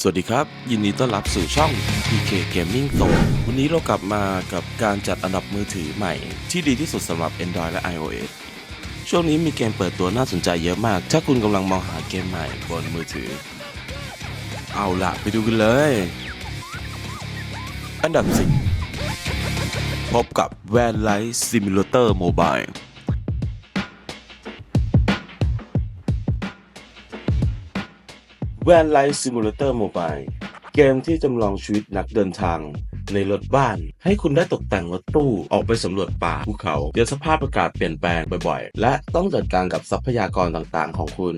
สวัสดีครับ ยินดีต้อนรับสู่ช่อง PK Gaming โตวันนี้เรากลับมากับการจัดอันดับมือถือใหม่ ที่ดีที่สุดสำหรับ Android และ iOS ช่วงนี้มีเกมเปิดตัวน่าสนใจเยอะมาก ถ้าคุณกำลังมองหาเกมใหม่บนมือถือ เอาล่ะ ไปดูกันเลย อันดับ 10 พบกับ Van Life Simulator Mobile แวนไลฟ์ซิมูเลเตอร์โมบายเกมที่จำลองชีวิตนักเดินทางในรถบ้าน ให้คุณได้ตกแต่งรถตู้ออกไปสำรวจป่าภูเขาเดี๋ยวสภาพอากาศเปลี่ยนแปลงบ่อยๆ และต้องจัดการกับทรัพยากรต่างๆของคุณ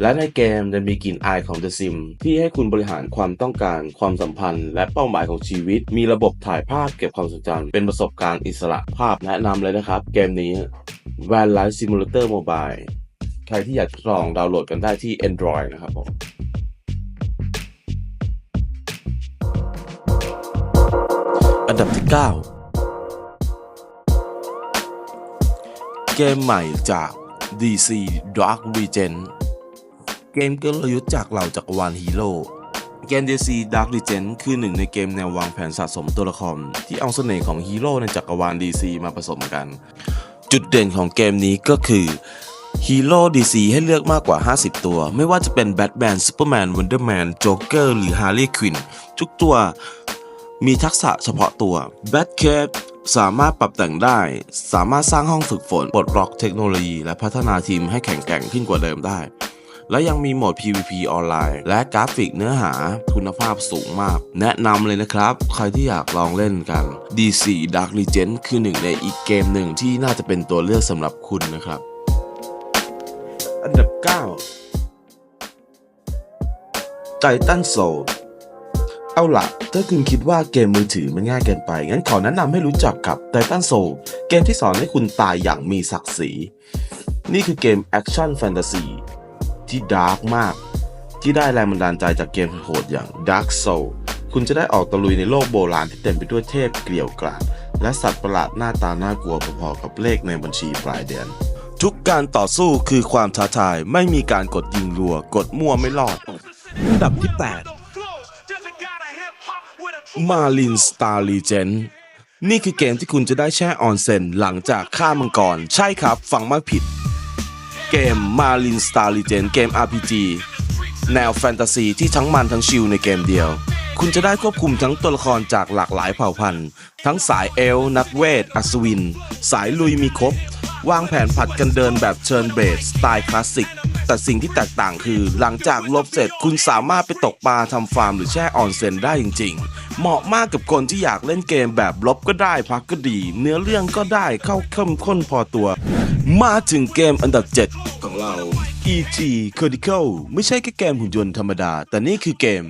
และในเกมจะมีกลิ่นอายของ The Sim ที่ให้คุณบริหารความต้องการ ความสัมพันธ์ และเป้าหมายของชีวิต มีระบบถ่ายภาพเก็บความทรงจำเป็นประสบการณ์อิสระภาพแนะนำเลยนะครับ เกมนี้ Van Life Simulator Mobile ใครที่อยากทดลองดาวน์โหลดกันได้ที่ Android นะครับผมอันดับที่ 9 เกมใหม่จาก DC Dark Legend เกมกลยุทธ์จากเหล่าจักรวาลฮีโร่เกม DC Dark Legend คือหนึ่งในเกมแนววางแผนสะสมตัวละครที่เอาเสน่ห์ของฮีโร่ในจักรวาล DC มาผสมกัน จุดเด่นของเกมนี้ก็คือ ฮีโร่ DC ให้เลือกมากกว่า 50 ตัว ไม่ว่าจะเป็นแบทแมนซูเปอร์แมนวันเดอร์แมนโจ๊กเกอร์หรือฮาร์ลีย์ควินทุกตัวมีทักษะเฉพาะตัวแบทเคปสามารถปรับแต่งได้ สามารถสร้างห้องฝึกฝนปลดล็อกเทคโนโลยี และพัฒนาทีมให้แข็งแกร่งขึ้นกว่าเดิมได้ และยังมีโหมด PVP ออนไลน์ และกราฟิกเนื้อหาคุณภาพสูงมาก แนะนำเลยนะครับ ใครที่อยากลองเล่นกัน DC Dark Legend คือหนึ่งในอีกเกมหนึ่งที่น่าจะเป็นตัวเลือกสำหรับคุณนะครับ อันดับ 9ไ i ตันโซเอาล่ะถ้าคุณคิดว่าเกมมือถือมันง่ายเกินไป งั้นขอแนะนำให้รู้จักกับ t ไ t ตันโซเกมที่สอนให้คุณตายอย่างมีศักดิ์ศรี นี่คือเกมแอคชั่นแฟนตาซีที่ดาร์กมาก ที่ได้แรงบันดาลใจจากเกมโหดอย่าง Dark Soul คุณจะได้ออกตะลุยในโลกโบราณที่เต็มไปด้วยเทพเกลียวกราดและสัตว์ประหลาดหน้าตาน่ากลัวพอๆกับเลขในบัญชีปลายเดือน ทุกการต่อสู้คือความท้าทายไม่มีการกดยิงรัว กดมั่วไม่รอดอันดับที่ 8 มาลินสตาร์ลีเจนนี่คือเกมที่คุณจะได้แช่ออนเซนหลังจากฆ่ามังกร ใช่ครับ ฟังไม่ผิด เกม Marlin Star Legend เกม RPG แนวแฟนตาซีที่ทั้งมันทั้งชิลในเกมเดียว คุณจะได้ควบคุมทั้งตัวละครจากหลากหลายเผ่าพันธุ์ ทั้งสายเอล นักเวท อัศวิน สายลุยมีครบ วางแผนผัดกันเดินแบบเชิญเบสสไตล์คลาสสิก แต่สิ่งที่แตกต่างคือ หลังจากลบเสร็จคุณสามารถไปตกปลาทำฟาร์มหรือแช่ออนเซ็นได้จริง ๆ เหมาะมากกับคนที่อยากเล่นเกมแบบลบก็ได้พักก็ดี เนื้อเรื่องก็ได้เข้าเข้มข้นพอตัว มาถึงเกมอันดับ 7 ของเรา EG Critical ไม่ใช่แค่เกมหุ่นยนต์ธรรมดา แต่นี่คือเกม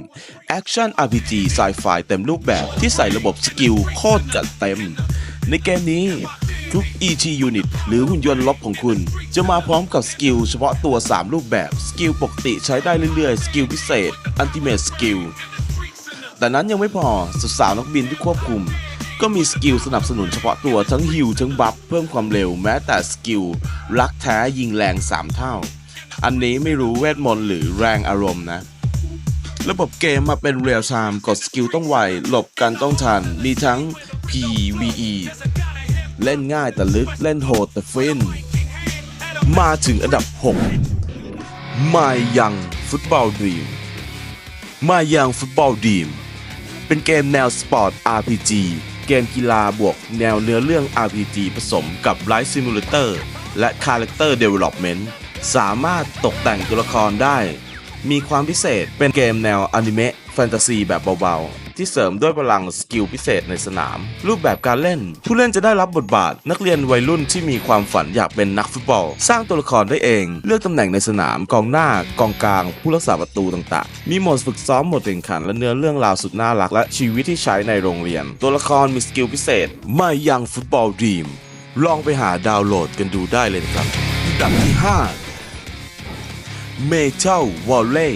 Action RPG Sci-Fi เต็มรูปแบบที่ใส่ระบบสกิลโคตรจัดเต็ม ในเกมนี้ ทุก EG Unit หรือหุ่นยนต์ล็อบของคุณ จะมาพร้อมกับสกิลเฉพาะตัว 3 รูปแบบ สกิลปกติใช้ได้เรื่อยๆ สกิลพิเศษ Ultimate Skill แต่นั้นยังไม่พอสสาวนักบินที่ควบคุม ก็มีสกิลสนับสนุนเฉพาะตัวทั้งฮิลทั้งบัฟเพิ่มความเร็วแม้แต่สกิลรักแท้ยิงแรง 3 เท่า อันนี้ไม่รู้เวทมนต์หรือแรงอารมณ์นะระบบเกมมาเป็นเรียลไทม์กดสกิลต้องไว หลบกันต้องทัน มีทั้ง PVE เล่นง่ายแต่ลึกเล่นโหดแต่ฟิน มาถึงอันดับ6 My Young Football Dream My Young Football Dream เป็นเกมแนวสปอร์ต RPG เกมกีฬาบวกแนวเนื้อเรื่อง RPG ผสมกับ Life Simulator และ Character Development สามารถตกแต่งตัวละครได้ มีความพิเศษเป็นเกมแนวอนิเมะแฟนตาซีแบบเบา ที่เสริมด้วยพลังสกิลพิเศษในสนาม รูปแบบการเล่น ผู้เล่นจะได้รับบทบาท นักเรียนวัยรุ่นที่มีความฝันอยากเป็นนักฟุตบอล สร้างตัวละครได้เอง เลือกตำแหน่งในสนามกองหน้ากองกลาง ผู้รักษาประตูต่างๆ มีโหมดฝึกซ้อมโหมดแข่งขันและเนื้อเรื่องราวสุดน่ารัก และชีวิตที่ใช้ในโรงเรียน ตัวละครมีสกิลพิเศษไม่ยังฟุตบอลดีมลองไปหาดาวน์โหลดกันดูได้เลยครับอันดับที่ 5 เมทัลวอลเล่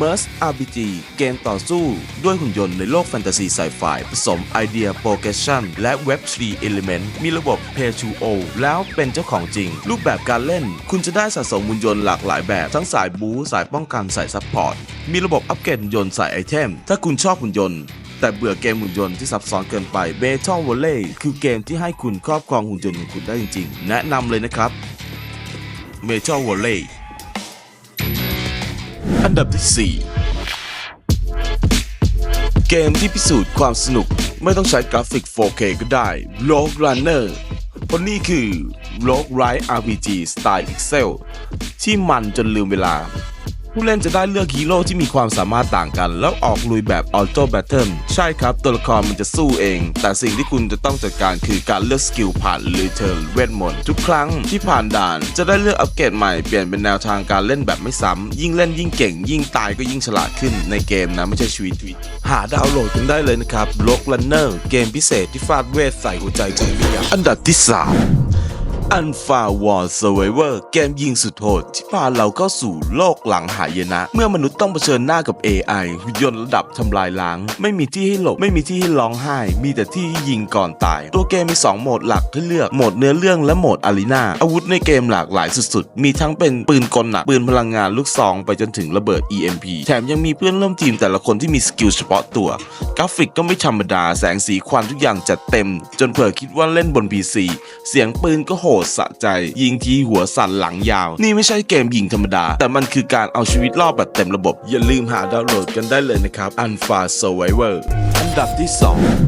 MERS RPG เกมต่อสู้ด้วยหุ่นยนต์ในโลกแฟนตาซีไซไฟผสมไอเดียโปรเกชันและ Web 3 Element มีระบบ Pay to O แล้วเป็นเจ้าของจริง รูปแบบการเล่น คุณจะได้สะสมหุ่นยนต์หลากหลายแบบ ทั้งสายบูสายป้องกันสายซัพพอร์ต มีระบบอัปเกรดหุ่นยนต์สายไอเทม ถ้าคุณชอบหุ่นยนต์แต่เบื่อเกมหุ่นยนต์ที่ซับซ้อนเกินไป b a t l e Volley คือเกมที่ให้คุณครอบครองหุ่นยนต์ของคุณได้จริงๆ แนะนำเลยนะครับ m a t l e Volley อันดับที่ 4 เกมที่พิสูจน์ความสนุกไม่ต้องใช้กราฟิก 4K ก็ได้ Rogue Runner เพราะนี่คือ Rogue Ride RPG สไตล์ Pixel ที่มันจนลืมเวลา ผู้เล่นจะได้เลือกฮีโร่ที่มีความสามารถต่างกัน แล้วออกลุยแบบ Auto Battle ใช่ครับ ตัวละครมันจะสู้เอง แต่สิ่งที่คุณจะต้องจัดการคือการเลือกสกิลผ่านหรือเทิร์นเวทมนต์ทุกครั้งที่ผ่านด่าน จะได้เลือกอัปเกรดใหม่เปลี่ยนเป็นแนวทางการเล่นแบบไม่ซ้ำยิ่งเล่นยิ่งเก่ง ยิ่งตายก็ยิ่งฉลาดขึ้นในเกมนะไม่ใช่ชีวิตวิตหาดาวน์โหลดกันได้เลยนะครับ l o g Runner เกมพิเศษที่ฟาดเวทใส่หัวใจคุณไม่ยั้งอันดับที่3 อันฟาวอร์เซอร์ไวเวอร์เกมยิงสุดโหดที่พาเราเข้าสู่โลกหลังหายนะ เมื่อมนุษย์ต้องเผชิญหน้ากับ AI หุ่นยนต์ระดับทำลายล้าง ไม่มีที่ให้หลบ ไม่มีที่ให้ร้องไห้ มีแต่ที่ให้ยิงก่อนตาย ตัวเกมมี 2 โหมดหลักให้เลือกโหมดเนื้อเรื่องและโหมดอารีนาอาวุธในเกมหลากหลายสุดๆ มีทั้งเป็นปืนกลหนักปืนพลังงานลูกซอง ไปจนถึงระเบิด EMP แถมยังมีเพื่อนร่วมทีมแต่ละคนที่มีสกิลเฉพาะตัว กราฟิกก็ไม่ธรรมดาแสงสีควันทุกอย่างจัดเต็ม จนเผื่อคิดว่าเล่นบน PC เสียงปืนก็โหดสะใจ ยิงทีหัวสั่นหลังยาว นี่ไม่ใช่เกมยิงธรรมดา แต่มันคือการเอาชีวิตรอดแบบเต็มระบบ อย่าลืมหาดาวน์โหลดกันได้เลยนะครับ Alpha Survivor อันดับที่ 2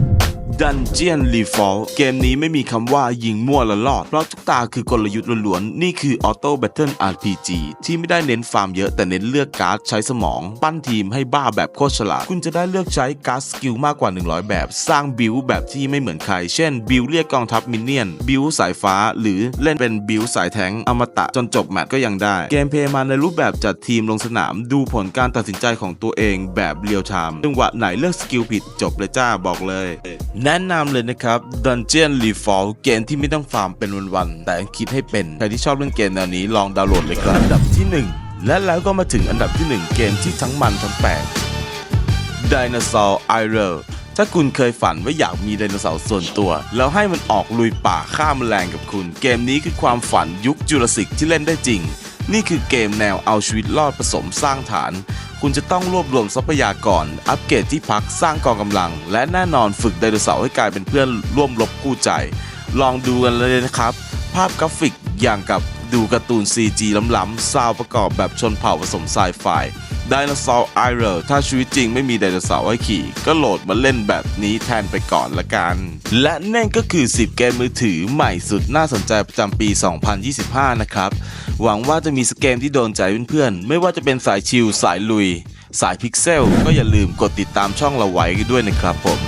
Dungeon Reform เกมนี้ไม่มีคำว่ายิงมั่วละลอด เพราะทุกตาคือกลยุทธ์ล้วนๆ นี่คือ Auto Battle RPG ที่ไม่ได้เน้นฟาร์มเยอะแต่เน้นเลือกการ์ดใช้สมอง ปั้นทีมให้บ้าแบบโคตรฉลาด คุณจะได้เลือกใช้การ์ดสกิลมากกว่า 100 แบบ สร้างบิลแบบที่ไม่เหมือนใคร เช่น บิลเรียกกองทัพมินเนี่ยน บิลสายฟ้า หรือเล่นเป็นบิลสายแทงอมตะจนจบแมตช์ก็ยังได้ เกมเพลย์มาในรูปแบบจัดทีมลงสนามดูผลการตัดสินใจของตัวเองแบบเรียลไทม์จังหวะไหนเลือกสกิลผิดจบเลยจ้าบอกเลยแนะนำเลยนะครับ Dungeon Reform เกมที่ไม่ต้องฟาร์มเป็นวันๆแต่คิดให้เป็น ใครที่ชอบเล่นเกมแนวนี้ลองดาวน์โหลดเลยครับอันดับที่ 1 และแล้วก็มาถึงอันดับที่ 1 เกมที่ทั้งมันทั้งแปลก Dinosaur i r o ถ้าคุณเคยฝันว่าอยากมีไดโนเสาร์ส่วนตัว แล้วให้มันออกลุยป่าฆ่าแมลงกับคุณ เกมนี้คือความฝันยุคจูราสสิกที่เล่นได้จริง นี่คือเกมแนวเอาชีวิตรอดผสมสร้างฐาน คุณจะต้องรวบรวมทรัพยากร อัปเกรดที่พักสร้างกองกำลัง และแน่นอนฝึกไดโนเสาร์ให้กลายเป็นเพื่อนร่วมรบกู้ใจ ลองดูกันเลยนะครับ ภาพกราฟิกอย่างกับ ดูการ์ตูน CG ล้ำๆซาวประกอบแบบชนเผ่าผสมไซไฟไดโนเสาร์ไอเรถ้าชีวิตจริงไม่มีไดโนเสาร์ให้ขี่ ก็โหลดมาเล่นแบบนี้แทนไปก่อนละกัน และนั่นก็คือ 10 เกมมือถือใหม่สุดน่าสนใจประจำปี 2025 นะครับ หวังว่าจะมีสกเกมที่โดนใจเพื่อนๆ ไม่ว่าจะเป็นสายชิลสายลุย สายพิกเซล ก็อย่าลืมกดติดตามช่องเราไว้ด้วยนะครับผม